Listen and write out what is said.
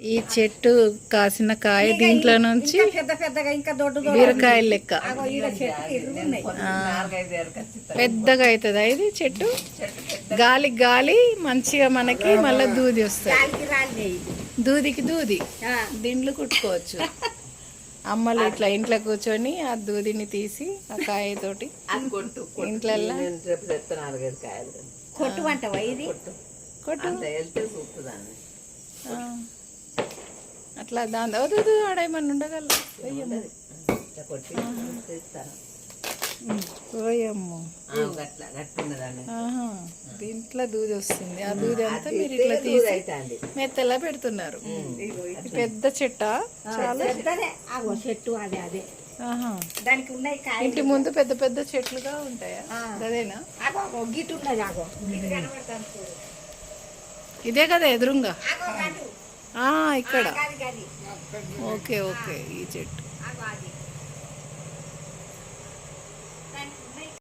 ఈ చెట్టు కాసిన కాయ దీంట్లో నుంచి పెద్ద పెద్దగా ఇంకా దొడ్డు దొడ్డు బీరకాయలు లెక్క. పెద్దగా అవుతుందా ఇది చెట్టు? గాలి గాలి మంచిగా మనకి మళ్ళీ దూది వస్తుంది. దూదికి దూది. దిండ్లు కుట్టుకోవచ్చు. అమ్మలు ఇట్లా ఇంట్లో కూర్చొని ఆ దూదిని తీసి ఆ కాయతోటి అది కొట్టు కొట్టు. అట్లా దాని వద్దు ఆడేమన్నా ఉండగలరు? ఓయమ్మో. దీంట్లో దూది వస్తుంది. ఆ దూది అంతా మీరు ఇట్లా తీసి మెత్తలా పెడుతున్నారు. పెద్ద చెట్ట. చాలా చెట్టు అదే అదే. దానికి ఉన్నాయి ఇంటి ముందు పెద్ద పెద్ద చెట్లుగా ఉంటాయా? అదేనా. ఇదే కదా ఎదురుంగా. ఇక్కడ. ఓకే ఓకే ఈ చెట్టు.